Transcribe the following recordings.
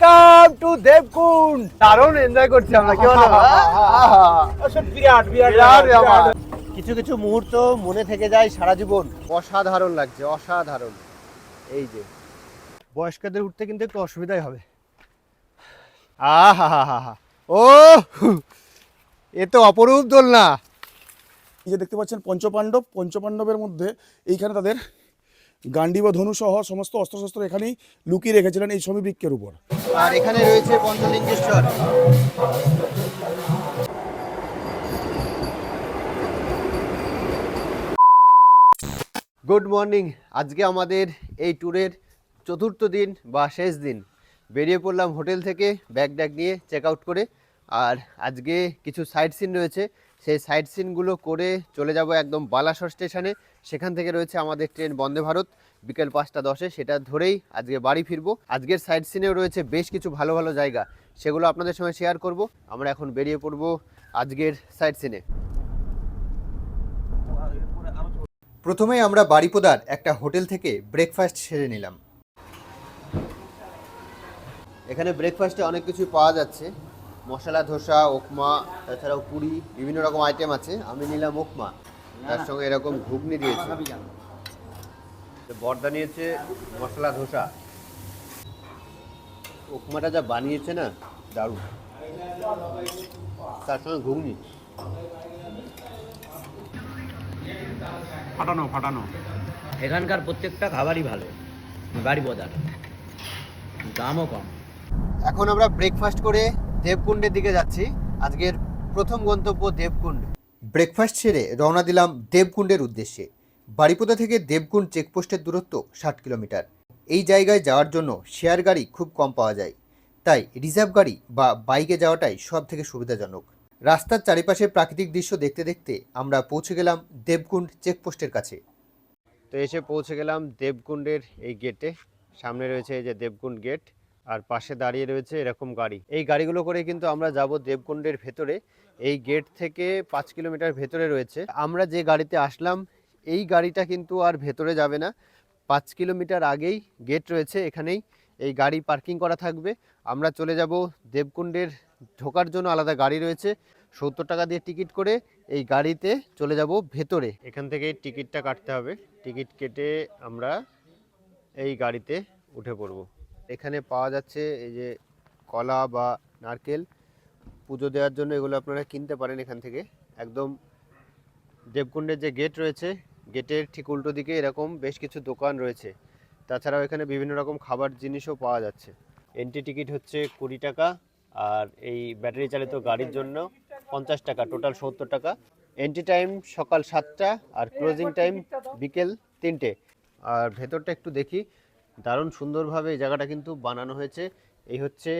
Welcome to দেবকুন্ড দারুণ enjoy করছি আমরা কি বলো বিরাট বিরাট কিছু কিছু মুহূর্ত মনে থেকে যায় সারা জীবন। অসাধারণ লাগছে অসাধারণ। এই যে। বয়স্কদের উঠতে কিন্তু একটু অসুবিধাই হবে। আহা হা হা। হা ও এ তো অপরূপ দোলনা। এই যে দেখতে পাচ্ছেন পঞ্চপাণ্ডব পঞ্চপাণ্ডবের মধ্যে এইখানে তাদের গান্ডি বা ধনু সহ সমস্ত অস্ত্রশস্ত্র এখানেই লুকিয়ে রেখেছিলেন এই শমী বৃক্ষের উপর। আর এখানে রয়েছে পঞ্চলিঙ্গেশ্বর গুড মর্নিং। আজকে আমাদের এই ট্যুরের চতুর্থ দিন বা শেষ দিন। বেরিয়ে পড়লাম হোটেল থেকে ব্যাগ ড্যাগ নিয়ে চেক আউট করে। আর আজকে কিছু সাইট সিন রয়েছে। সেই সাইট সিনগুলো করে চলে যাব একদম বালাসর স্টেশনে। সেখান থেকে রয়েছে আমাদের ট্রেন বন্দে ভারত। বিকেল পাঁচটা দশে সেটা ধরেই আজকে বাড়ি ফিরবো। আজকের সাইট সিনেও রয়েছে বেশ কিছু ভালো ভালো জায়গা। সেগুলো আপনাদের সঙ্গে শেয়ার করব। আমরা এখন বেরিয়ে পড়ব আজকের সাইট সিনে। প্রথমেই আমরা বারিপদার একটা হোটেল থেকে ব্রেকফাস্ট সেরে নিলাম। এখানে ব্রেকফাস্টে অনেক কিছু পাওয়া যাচ্ছে। মশলা ধোসা উপমা তাছাড়াও পুরি বিভিন্ন রকম আইটেম আছে। আমি নিলাম উপমা তার সঙ্গে এরকম ঘুগনি দিয়েছে। তো বর্দা নিয়েছে মশলা ধোসা। উপমাটা যা বানিয়েছে না দারুণ। তার সঙ্গে ঘুগনি। ফাটানো ফাটানো। এখানকার প্রত্যেকটা খাবারই ভালো। বাড়ি বদার দামও কম। এখন আমরা ব্রেকফাস্ট করে দেবকুণ্ডের দিকে যাচ্ছি। আজকের প্রথম গন্তব্য দেবকুণ্ড। ব্রেকফাস্ট সেরে রওনা দিলাম দেবকুণ্ডের উদ্দেশ্যে। বারিপদা থেকে দেবকুণ্ড চেকপোস্টের দূরত্ব ষাট কিলোমিটার। এই জায়গায় যাওয়ার জন্য শেয়ার গাড়ি খুব কম পাওয়া যায়। তাই রিজার্ভ গাড়ি বা বাইকে যাওয়াটাই সব থেকে সুবিধাজনক। রাস্তার চারিপাশে প্রাকৃতিক দৃশ্য দেখতে দেখতে আমরা পৌঁছে গেলাম দেবকুণ্ড চেকপোস্টের কাছে। তো এসে পৌঁছে গেলাম দেবকুণ্ডের এই গেটে সামনে রয়েছে এই যে দেবকুণ্ড গেট আর পাশে দাঁড়িয়ে রয়েছে এরকম গাড়ি। এই গাড়িগুলো করে কিন্তু আমরা যাব দেবকুণ্ডের ভেতরে। এই গেট থেকে পাঁচ কিলোমিটার ভেতরে রয়েছে। আমরা যে গাড়িতে আসলাম, এই গাড়িটা কিন্তু আর ভেতরে যাবে না। পাঁচ কিলোমিটার আগেই গেট রয়েছে এখানেই। এই গাড়ি পার্কিং করা থাকবে। আমরা চলে যাব দেবকুণ্ডের, ঢোকার জন্য আলাদা গাড়ি রয়েছে। সত্তর টাকা দিয়ে টিকিট করে এই গাড়িতে চলে যাব ভেতরে। এখান থেকে টিকিটটা কাটতে হবে। টিকিট কেটে আমরা এই গাড়িতে উঠে পড়ব। এখানে পাওয়া যাচ্ছে এই যে কলা বা নারকেল। পুজো দেওয়ার জন্য এগুলো আপনারা কিনতে পারেন এখান থেকে। একদম দেবকুণ্ডের যে গেট রয়েছে, গেটের ঠিক উল্টো দিকে এরকম বেশ কিছু দোকান রয়েছে। তাছাড়াও এখানে বিভিন্ন রকম খাবার জিনিসও পাওয়া যাচ্ছে। এন্ট্রি টিকিট হচ্ছে কুড়ি টাকা আর এই ব্যাটারি চালিত গাড়ির জন্য পঞ্চাশ টাকা টোটাল সত্তর টাকা। এন্ট্রি টাইম সকাল সাতটা আর ক্লোজিং টাইম বিকেল তিনটে। আর ভেতরটা একটু দেখি। দারুণ সুন্দরভাবে এই জায়গাটা কিন্তু বানানো হয়েছে। এই হচ্ছে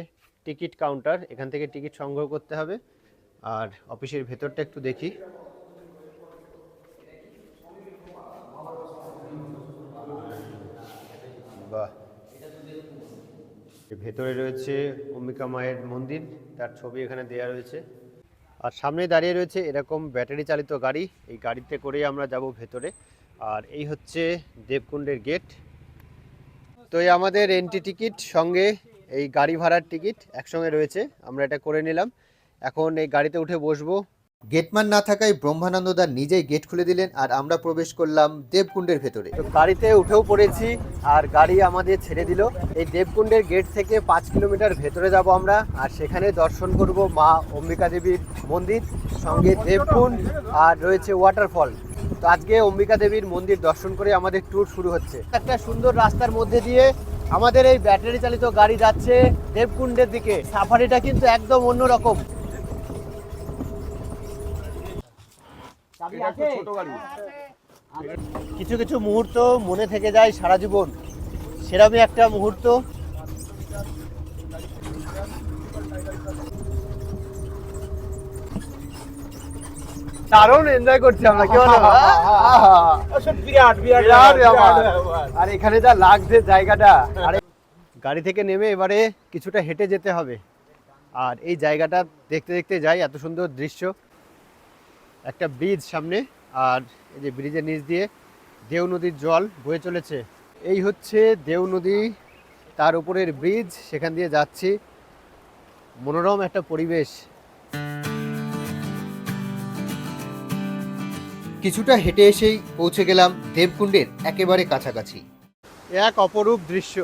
টিকিট কাউন্টার, এখান থেকে টিকিট সংগ্রহ করতে হবে। আর অফিসের ভেতরটা একটু দেখি। বাহ! ভেতরে রয়েছে অম্বিকা মায়ের মন্দির, তার ছবি এখানে দেয়া রয়েছে। আর সামনে দাঁড়িয়ে রয়েছে এরকম ব্যাটারি চালিত গাড়ি। এই গাড়িতে করেই আমরা যাব ভেতরে। আর এই হচ্ছে দেবকুণ্ডের গেট তো এই আমাদের এন্ট্রি টিকিট সঙ্গে এই গাড়ি ভাড়ার টিকিট একসঙ্গে রয়েছে, আমরা এটা করে নিলাম। এখন এই গাড়িতে উঠে বসবো। গেটম্যান না থাকায় ব্রহ্মানন্দ দা নিজেই গেট খুলে দিলেন আর আমরা প্রবেশ করলাম দেবকুণ্ডের ভেতরে। তো গাড়িতে উঠেও পড়েছি আর গাড়ি আমাদের ছেড়ে দিল। এই দেবকুণ্ডের গেট থেকে পাঁচ কিলোমিটার ভেতরে যাব আমরা আর সেখানে দর্শন করব মা অম্বিকা দেবীর মন্দির, সঙ্গে দেবকুণ্ড আর রয়েছে ওয়াটারফল তো আজকে অম্বিকা দেবীর মন্দির দর্শন করে আমাদের ট্যুর শুরু হচ্ছে। একটা সুন্দর রাস্তার মধ্যে দিয়ে আমাদের এই ব্যাটারি চালিত গাড়ি যাচ্ছে দেবকুণ্ডের দিকে। সাফারিটা কিন্তু একদম অন্যরকম। কিছু কিছু মুহূর্ত মনে থেকে যায় সারা জীবন। সেরকমই একটা মুহূর্ত দারুণ এনজয় করছি আমরা কি বলো? বিরাট বিরাট আর এখানে যা লাগছে জায়গাটা আরে গাড়ি থেকে নেমে এবারে কিছুটা হেঁটে যেতে হবে। আর এই জায়গাটা দেখতে দেখতে যাই এত সুন্দর দৃশ্য। একটা ব্রিজ সামনে আর এই যে ব্রিজের নিচ দিয়ে দেও নদীর জল বয়ে চলেছে। এই হচ্ছে দেও নদী তার উপরের ব্রিজ সেখান দিয়ে যাচ্ছি। মনোরম একটা পরিবেশ। কিছুটা হেঁটে এসেই পৌঁছে গেলাম দেবকুণ্ডের একেবারে কাছাকাছি। এক অপরূপ দৃশ্য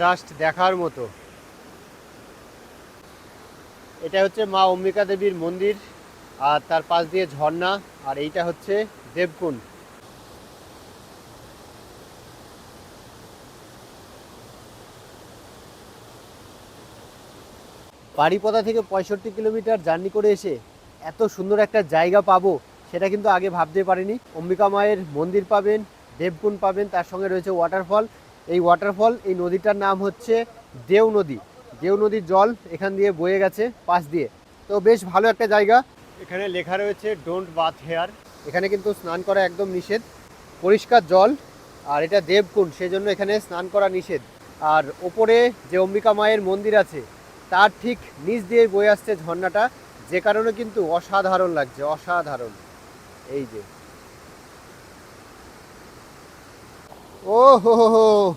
জাস্ট দেখার মতো। এটা হচ্ছে মা অম্বিকা দেবীর মন্দির, আর তার পাশ দিয়ে ঝর্ণা, আর এইটা হচ্ছে দেবকুণ্ড। বাড়িপদা থেকে পঁয়ষট্টি কিলোমিটার জার্নি করে এসে এত সুন্দর একটা জায়গা পাবো সেটা কিন্তু আগে ভাবতে পারিনি। অম্বিকা মায়ের মন্দির পাবেন, দেবকুণ্ড পাবেন, তার সঙ্গে রয়েছে ওয়াটারফল এই ওয়াটারফল এই নদীটার নাম হচ্ছে দেও নদী। দেও নদীর জল এখান দিয়ে বয়ে গেছে, পাশ দিয়ে। তো বেশ ভালো একটা জায়গা। এখানে লেখা রয়েছে ডোন্ট বাথ হেয়ার এখানে কিন্তু স্নান করা একদম নিষেধ। পরিষ্কার জল, আর এটা দেবকুণ্ড, সেজন্য এখানে স্নান করা নিষেধ। আর ওপরে যে অম্বিকা মায়ের মন্দির আছে, তার ঠিক নিচ দিয়ে বয়ে আসছে ঝর্ণাটা। যে কারণে কিন্তু অসাধারণ লাগছে, অসাধারণ। এই যে। ও হো হো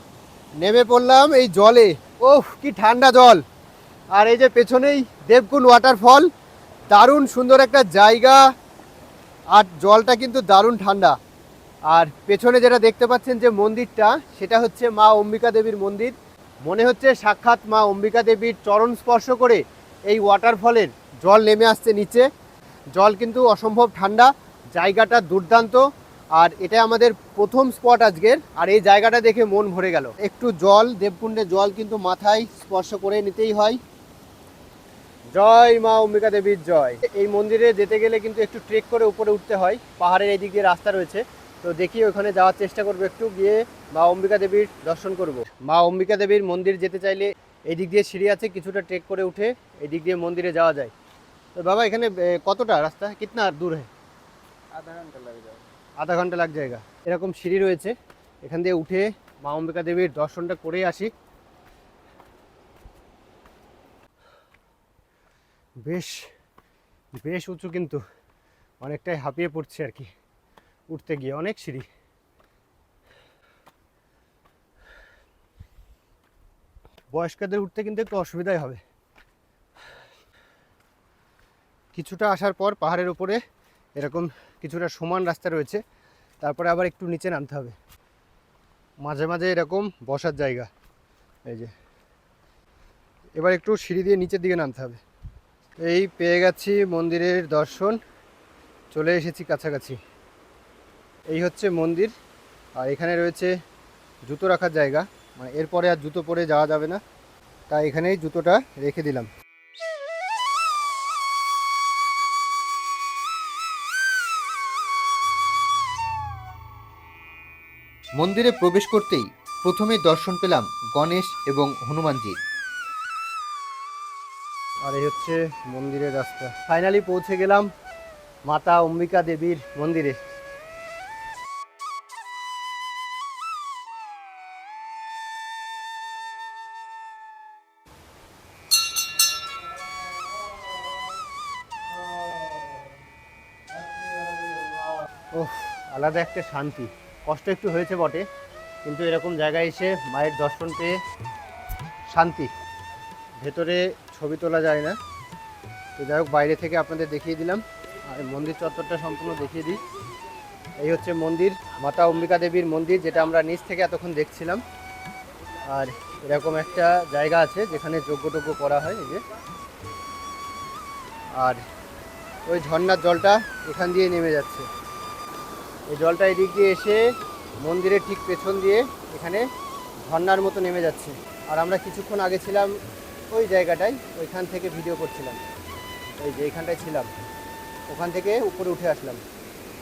নেমে পড়লাম এই জলে। ওহ, কি ঠান্ডা জল। আর এই যে পেছনেই দেবকুণ্ড ওয়াটারফল দারুণ সুন্দর একটা জায়গা। আর জলটা কিন্তু দারুণ ঠান্ডা। আর পেছনে যেটা দেখতে পাচ্ছেন যে মন্দিরটা, সেটা হচ্ছে মা অম্বিকা দেবীর মন্দির। মনে হচ্ছে সাক্ষাৎ মা অম্বিকা দেবীর চরণ স্পর্শ করে এই ওয়াটারফলের জল নেমে আসছে নিচে। জল কিন্তু অসম্ভব ঠান্ডা। জায়গাটা দুর্দান্ত। আর এটা আমাদের প্রথম স্পট আজকের। আর এই জায়গাটা দেখে মন ভরে গেল। একটু জল, দেবকুণ্ডে জল কিন্তু মাথায় স্পর্শ করে নিতেই হয়। জয় মা অম্বিকা দেবীর জয়। এই মন্দিরে যেতে গেলে কিন্তু একটু ট্রেক করে উপরে উঠতে হয়। পাহাড়ের এই দিক দিয়ে রাস্তা রয়েছে। তো দেখি ওখানে যাওয়ার চেষ্টা করব একটু। গিয়ে মা অম্বিকা দেবীর দর্শন করব। মা অম্বিকা দেবীর মন্দির যেতে চাইলে এই দিক দিয়ে সিঁড়ি আছে, কিছুটা ট্রেক করে উঠে এই দিক দিয়ে মন্দিরে যাওয়া যায়। তো বাবা, এখানে কতটা রাস্তা? কিতনা দূর है আধা ঘণ্টা লাগে জায়গা। এরকম সিঁড়ি রয়েছে। এখান দিয়ে উঠে মা অম্বিকা দেবীর দর্শনটা করে আসি। বেশ বেশ উঁচু কিন্তু। অনেকটাই হাঁপিয়ে পড়ছে আর কি। উঠতে গিয়ে অনেক সিঁড়ি। বয়স্কদের উঠতে কিন্তু একটু অসুবিধাই হবে। কিছুটা আসার পর পাহাড়ের উপরে এরকম কিছুটা সমান রাস্তা রয়েছে। তারপরে আবার একটু নিচে নামতে হবে। মাঝে মাঝে এরকম বসার জায়গা। এই যে। এবার একটু সিঁড়ি দিয়ে নিচের দিকে নামতে হবে। এই পেয়ে গেছি মন্দিরের দর্শন। চলে এসেছি কাছাকাছি। এই হচ্ছে মন্দির। আর এখানে রয়েছে জুতো রাখার জায়গা। মানে এরপরে আর জুতো পরে যাওয়া যাবে না। তাই এখানেই জুতোটা রেখে দিলাম। মন্দিরে প্রবেশ করতেই প্রথমে দর্শন পেলাম গণেশ এবং হনুমানজির। আর এই হচ্ছে মন্দিরের রাস্তা। ফাইনালি পৌঁছে গেলাম মাতা অম্বিকা দেবীর মন্দিরে। ওহ, আলাদা একটা শান্তি। কষ্ট একটু হয়েছে বটে, কিন্তু এরকম জায়গায় এসে মায়ের দর্শন পেয়ে শান্তি। ভেতরে ছবি তোলা যায় না। তো যাই হোক, বাইরে থেকে আপনাদের দেখিয়ে দিলাম। আর মন্দির চত্বরটা সম্পূর্ণ দেখিয়ে দিই। এই হচ্ছে মন্দির, মাতা অম্বিকা দেবীর মন্দির, যেটা আমরা নিচ থেকে এতক্ষণ দেখছিলাম। আর এরকম একটা জায়গা আছে, যেখানে যজ্ঞটজ্ঞ করা হয়, এই যে। আর ওই ঝর্ণার জলটা এখান দিয়ে নেমে যাচ্ছে। এই জলটা এদিক দিয়ে এসে মন্দিরের ঠিক পেছন দিয়ে এখানে ঝর্নার মতো নেমে যাচ্ছে। আর আমরা কিছুক্ষণ আগে ছিলাম ওই জায়গাটায়, ওইখান থেকে ভিডিও করছিলাম। এই যে এইখানটায় ছিলাম। ওখান থেকে উপরে উঠে আসলাম।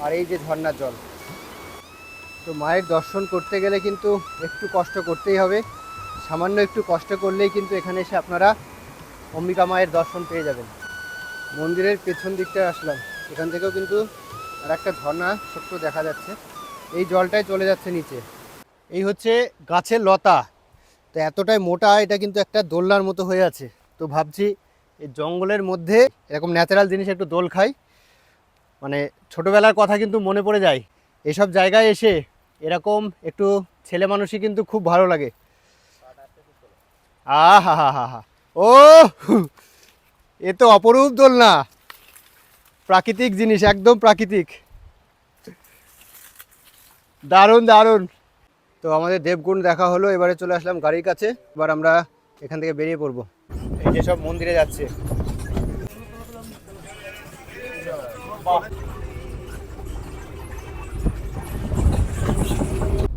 আর এই যে ঝর্নার জল। তো মায়ের দর্শন করতে গেলে কিন্তু একটু কষ্ট করতেই হবে। সামান্য একটু কষ্ট করলেই কিন্তু এখানে এসে আপনারা অম্বিকা মায়ের দর্শন পেয়ে যাবেন। মন্দিরের পেছন দিকটায় আসলাম। এখান থেকেও কিন্তু আর একটা ঝর্ণা ছোট্ট দেখা যাচ্ছে। এই জলটাই চলে যাচ্ছে নিচে। এই হচ্ছে গাছের লতা। তো এতটাই মোটা, এটা কিন্তু একটা দোলনার মতো হয়ে আছে। তো ভাবছি এই জঙ্গলের মধ্যে এরকম ন্যাচারাল জিনিস একটু দোল খাই। মানে ছোটোবেলার কথা কিন্তু মনে পড়ে যায়। এসব জায়গায় এসে এরকম একটু ছেলে মানুষই কিন্তু খুব ভালো লাগে। আহা হা হা হা ও! এ তো অপরূপ দোলনা। প্রাকৃতিক জিনিস, একদম প্রাকৃতিক। দারুণ দারুণ। তো আমাদের দেবগুণ দেখা হলো, এবারে চলে আসলাম গাড়ির কাছে। এবার আমরা এখান থেকে বেরিয়ে পড়ব। এই যে সব মন্দিরে যাচ্ছে।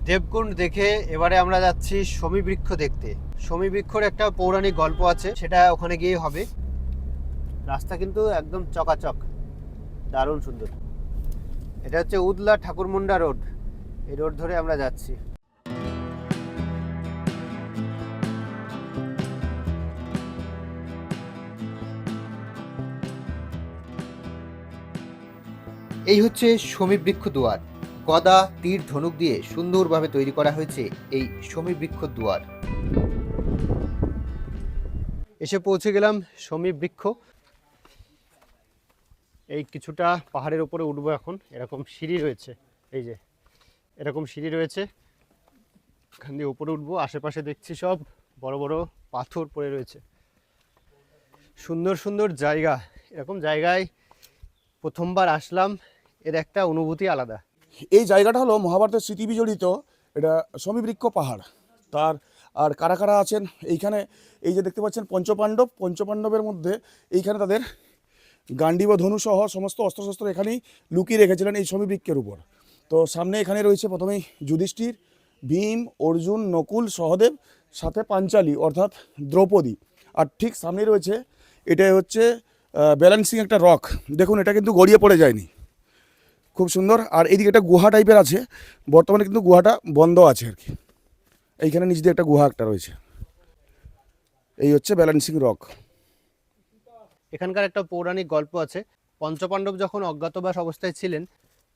দেবকুণ্ড দেখে এবারে আমরা যাচ্ছি শমী বৃক্ষ দেখতে। শমী বৃক্ষর একটা পৌরাণিক গল্প আছে, সেটা ওখানে গিয়ে হবে। রাস্তা কিন্তু একদম চকাচক। দারুণ সুন্দর। এটা হচ্ছে উদলা ঠাকুরমুন্ডা রোড। এই রোড ধরে আমরা যাচ্ছি। এই হচ্ছে সমীবৃক্ষ দুয়ার। গদা, তীর, ধনুক দিয়ে সুন্দরভাবে তৈরি করা হয়েছে এই সমীবৃক্ষ দুয়ার। এসে পৌঁছে গেলাম সমীবৃক্ষ। এই কিছুটা পাহাড়ের উপরে উঠবো এখন। এরকম সিঁড়ি রয়েছে। এই যে, এরকম সিঁড়ি রয়েছে। এখান দিয়ে উপরে উঠবো। আশেপাশে দেখছি সব বড় বড় পাথর পড়ে রয়েছে। সুন্দর সুন্দর জায়গা। এরকম জায়গায় প্রথমবার আসলাম। এর একটা অনুভূতি আলাদা। এই জায়গাটা হলো মহাভারতের স্মৃতি বিজড়িত। এটা সমীবৃক্ষ পাহাড়। তার, আর কারা কারা আছেন? এইখানে এই যে দেখতে পাচ্ছেন পঞ্চপাণ্ডব। পঞ্চপাণ্ডবের মধ্যে এইখানে তাদের গান্ডীব ধনুসহ সমস্ত অস্ত্রশস্ত্র এখানেই লুকিয়ে রেখেছিলেন এই সমীবৃক্ষের উপর। তো সামনে এখানে রয়েছে প্রথমেই যুধিষ্ঠির, ভীম, অর্জুন, নকুল, সহদেব, সাথে পাঞ্চালী অর্থাৎ দ্রৌপদী। আর ঠিক সামনে রয়েছে, এটাই হচ্ছে ব্যালেন্সিং একটা রক। দেখুন, এটা কিন্তু গড়িয়ে পড়ে যায়নি। খুব সুন্দর। আর এইদিকে একটা গুহা টাইপের আছে, বর্তমানে কিন্তু গুহাটা বন্ধ আছে আর কি। এইখানে নিচ দিয়ে একটা গুহা একটা রয়েছে। এই হচ্ছে ব্যালেন্সিং রক। এখানকার একটা পৌরাণিক গল্প আছে। পঞ্চপাণ্ডব যখন অজ্ঞাতবাস অবস্থায় ছিলেন,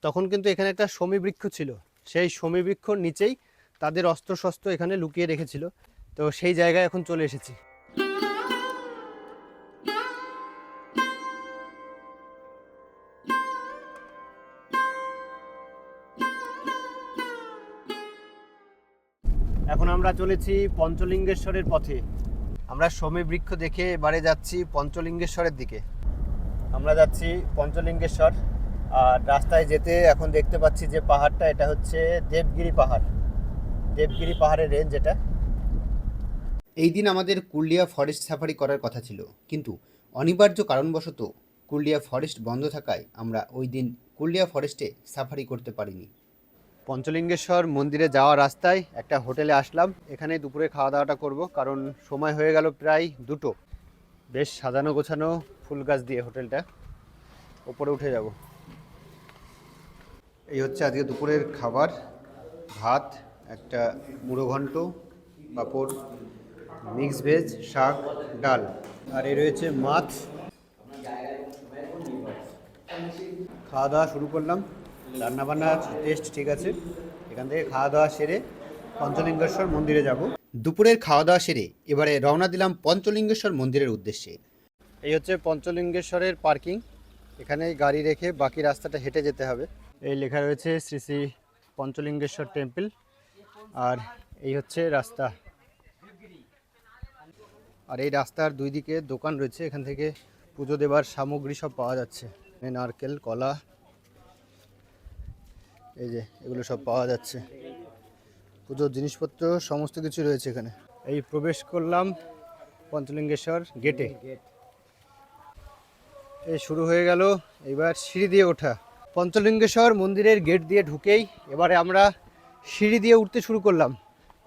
তখন কিন্তু এখানে একটা সমীবৃক্ষ ছিল। সেই সমীবৃক্ষর নিচেই তাদের অস্ত্রশস্ত্র এখানে লুকিয়ে রেখেছিল। তো সেই জায়গায় এখন চলে এসেছি। এখন আমরা চলেছি পঞ্চলিঙ্গেশ্বরের পথে। আমরা সমী বৃক্ষ দেখে এবারে যাচ্ছি পঞ্চলিঙ্গেশ্বরের দিকে। আমরা যাচ্ছি পঞ্চলিঙ্গেশ্বর, আর রাস্তায় যেতে এখন দেখতে পাচ্ছি যে পাহাড়টা, এটা হচ্ছে দেবগিরি পাহাড়। দেবগিরি পাহাড়ের রেঞ্জ এটা। এই দিন আমাদের কুল্লিয়া ফরেস্ট সাফারি করার কথা ছিল, কিন্তু অনিবার্য কারণবশত কুল্লিয়া ফরেস্ট বন্ধ থাকায় আমরা ওই দিন কুল্লিয়া ফরেস্টে সাফারি করতে পারিনি। পঞ্চলিঙ্গেশ্বর মন্দিরে যাওয়ার রাস্তায় একটা হোটেলে আসলাম। এখানে দুপুরে খাওয়া দাওয়াটা করব, কারণ সময় হয়ে গেল প্রায় দুটো। বেশ সাজানো গোছানো ফুল গাছ দিয়ে হোটেলটা। ওপরে উঠে যাব। এই হচ্ছে আজকে দুপুরের খাবার। ভাত, একটা মুড়ো ঘন্ট, পাঁপড়, মিক্স ভেজ, শাক, ডাল। আর এই রয়েছে মাছ। খাওয়া দাওয়া শুরু করলাম। রান্নাবান্নার টেস্ট ঠিক আছে। এখান থেকে খাওয়া দাওয়া সেরে পঞ্চলিঙ্গেশ্বর মন্দিরে যাব। দুপুরের খাওয়া দাওয়া সেরে এবারে রওনা দিলাম পঞ্চলিঙ্গেশ্বর মন্দিরের উদ্দেশ্যে। এই হচ্ছে পঞ্চলিঙ্গেশ্বরের পার্কিং এখানে গাড়ি রেখে বাকি রাস্তাটা হেঁটে যেতে হবে। এই লেখা রয়েছে শ্রী শ্রী পঞ্চলিঙ্গেশ্বর টেম্পল আর এই হচ্ছে রাস্তা। আর এই রাস্তার দুই দিকে দোকান রয়েছে। এখান থেকে পুজো দেবার সামগ্রী সব পাওয়া যাচ্ছে। নারকেল কলা এই যে, এগুলো সব পাওয়া যাচ্ছে। পুজোর জিনিসপত্র, সমস্ত কিছু রয়েছে এখানে। এই প্রবেশ করলাম পঞ্চলিঙ্গেশ্বর গেটে এই শুরু হয়ে গেল, এবার সিঁড়ি দিয়ে ওঠা। পঞ্চলিঙ্গেশ্বর মন্দিরের গেট দিয়ে ঢুকেই এবারে আমরা সিঁড়ি দিয়ে উঠতে শুরু করলাম।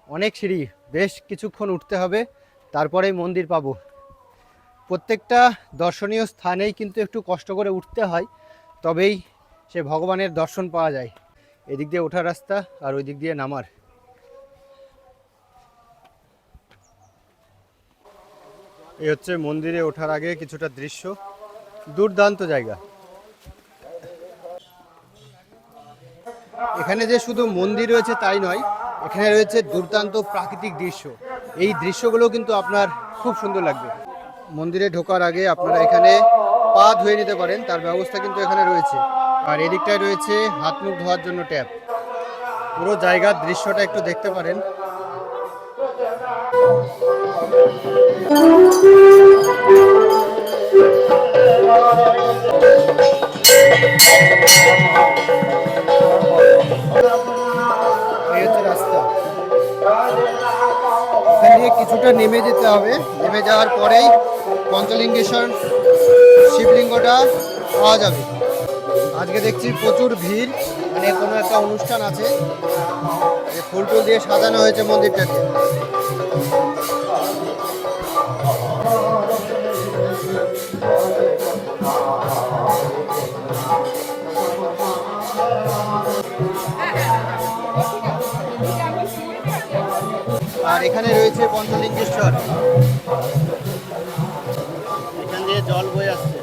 অনেক সিঁড়ি, বেশ কিছুক্ষণ উঠতে হবে, তারপরেই মন্দির পাবো। প্রত্যেকটা দর্শনীয় স্থানেই কিন্তু একটু কষ্ট করে উঠতে হয়, তবেই সে ভগবানের দর্শন পাওয়া যায়। এদিক দিয়ে ওঠার রাস্তা আর ওই দিক দিয়ে নামার। এই হচ্ছে মন্দিরে ওঠার আগে কিছুটা দৃশ্য, দুর্দান্ত জায়গা। এখানে যে শুধু মন্দির রয়েছে তাই নয়, এখানে রয়েছে দুর্দান্ত প্রাকৃতিক দৃশ্য। এই দৃশ্যগুলো কিন্তু আপনার খুব সুন্দর লাগবে। মন্দিরে ঢোকার আগে আপনারা এখানে পা ধুয়ে নিতে পারেন, তার ব্যবস্থা কিন্তু এখানে রয়েছে। আর এদিকটায় রয়েছে হাত মুখ ধোয়ার জন্য ট্যাপ। পুরো জায়গার দৃশ্যটা একটু দেখতে পারেন। কিছুটা নেমে যেতে হবে। নেমে যাওয়ার পরেই পঞ্চলিঙ্গেশ্বর শিবলিঙ্গটা পাওয়া যাবে। আজকে দেখছি প্রচুর ভিড় মানে কোনো একটা অনুষ্ঠান আছে। ফুল টুল দিয়ে সাজানো হয়েছে মন্দিরটাকে। আর এখানে রয়েছে পঞ্চলিঙ্গেশ্বর। এখান দিয়ে জল বয়ে আসছে।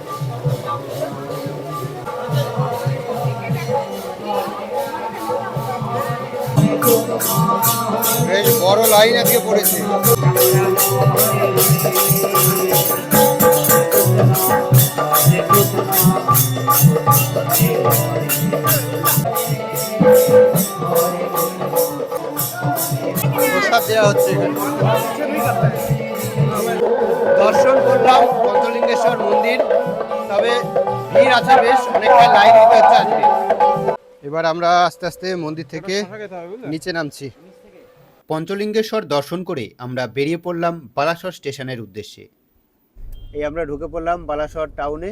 বেশ বড় লাইন আজকে পড়েছে। দর্শন করলাম পঞ্চলিঙ্গেশ্বর মন্দির। তবে ভিড় আছে বেশ, অনেকটা লাইন দিতে হচ্ছে আজকে। এবার আমরা আস্তে আস্তে মন্দির থেকে নিচে নামছি। পঞ্চলিঙ্গেশ্বর দর্শন করে আমরা বেরিয়ে পড়লাম বালাসর স্টেশনের উদ্দেশ্যে। এই আমরা ঢুকে পড়লাম বালাসর টাউনে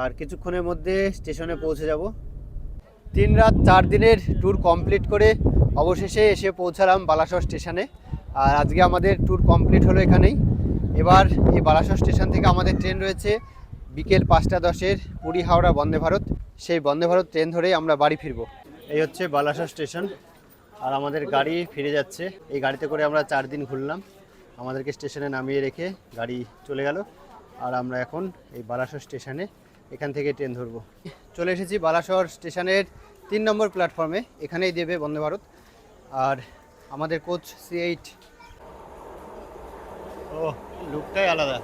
আর কিছুক্ষণের মধ্যে স্টেশনে পৌঁছে যাব। তিন রাত চার দিনের ট্যুর কমপ্লিট করে অবশেষে এসে পৌঁছালাম বালাসর স্টেশনে। আর আজকে আমাদের ট্যুর কমপ্লিট হলো এখানেই। এবার এই বালাসর স্টেশন থেকে আমাদের ট্রেন রয়েছে বিকেল পাঁচটা দশের পুরী হাওড়া বন্দে ভারত। সেই বন্দে ভারত ট্রেন ধরেই আমরা বাড়ি ফিরবো। এই হচ্ছে বালাসর স্টেশন। আর আমাদের গাড়ি ফিরে যাচ্ছে। এই গাড়িতে করে আমরা চার দিন ঘুরলাম। আমাদেরকে স্টেশনে নামিয়ে রেখে গাড়ি চলে গেল। আর আমরা এখন এই বালাসর স্টেশনে এখান থেকে ট্রেন ধরবো। চলে এসেছি বালাসর স্টেশনের তিন নম্বর প্ল্যাটফর্মে। এখানেই দেবে বন্দে ভারত। আর আমাদের কোচ সি এইট। ও লুকটাই আলাদা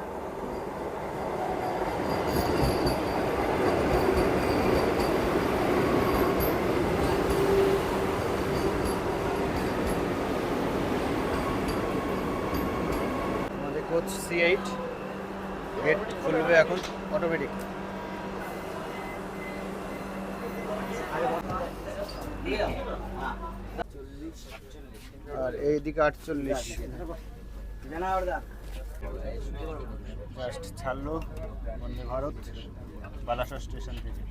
আমাদের কোচ সি এইট গেট খুলবে এখন অটোমেটিক আর এইদিকে আটচল্লিশ। জাস্ট ছাড়লো বন্দে ভারত, বালাসর স্টেশন থেকে।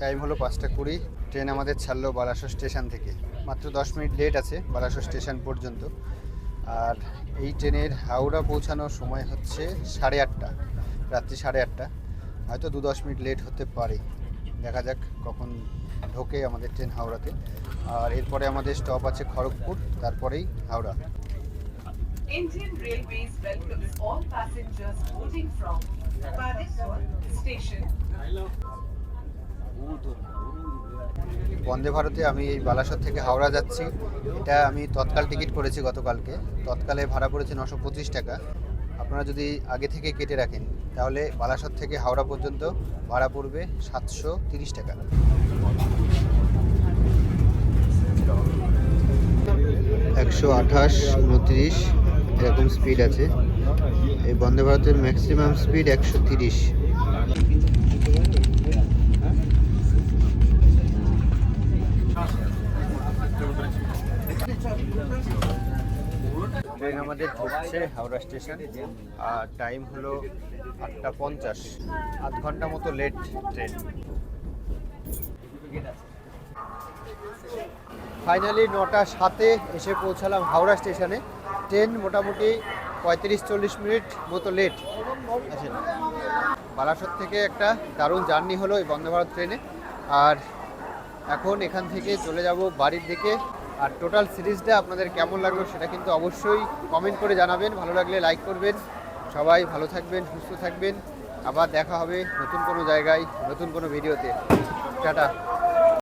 টাইম হলো পাঁচটা কুড়ি, ট্রেন আমাদের ছাড়লো বালাসর স্টেশন থেকে। মাত্র দশ মিনিট লেট আছে বালাসর স্টেশন পর্যন্ত। আর এই ট্রেনের হাওড়া পৌঁছানোর সময় হচ্ছে সাড়ে আটটা রাত্রি সাড়ে আটটা। হয়তো দু দশ মিনিট লেট হতে পারে। দেখা যাক কখন ঢোকে আমাদের ট্রেন হাওড়াতে। আর এরপরে আমাদের স্টপ আছে খড়গপুর তারপরেই Howrah. Indian Railways welcomes all passengers boarding from Padeswar Station. বন্দে ভারতে আমি এই বালাসর থেকে হাওড়া যাচ্ছি। এটা আমি তৎকাল টিকিট করেছি গতকালকে। তৎকালে ভাড়া পড়েছে নশো পঁচিশ টাকা। আপনারা যদি আগে থেকে কেটে রাখেন, তাহলে বালাসর থেকে হাওড়া পর্যন্ত ভাড়া পড়বে সাতশো তিরিশ টাকা। একশো আঠাশ, উনত্রিশ, এরকম স্পিড আছে। এই বন্দে ভারতের ম্যাক্সিমাম স্পিড একশো তিরিশ। আমাদের ঢুকছে হাওড়া স্টেশন। আর টাইম হলো আটটা পঞ্চাশ। আধ ঘণ্টা মতো লেট ট্রেন ফাইনালি নটা সাতে এসে পৌঁছালাম হাওড়া স্টেশনে। ট্রেন মোটামুটি পঁয়ত্রিশ চল্লিশ মিনিট মতো লেট আছে বালাসর থেকে একটা দারুণ জার্নি হলো এই বন্দে ভারত ট্রেনে আর এখন এখান থেকে চলে যাব বাড়ির দিকে। আর টোটাল সিরিজটা আপনাদের কেমন লাগল সেটা কিন্তু অবশ্যই কমেন্ট করে জানাবেন। ভালো লাগলে লাইক করবেন। সবাই ভালো থাকবেন, সুস্থ থাকবেন। আবার দেখা হবে নতুন কোনো জায়গায়, নতুন কোনো ভিডিওতে টাটা।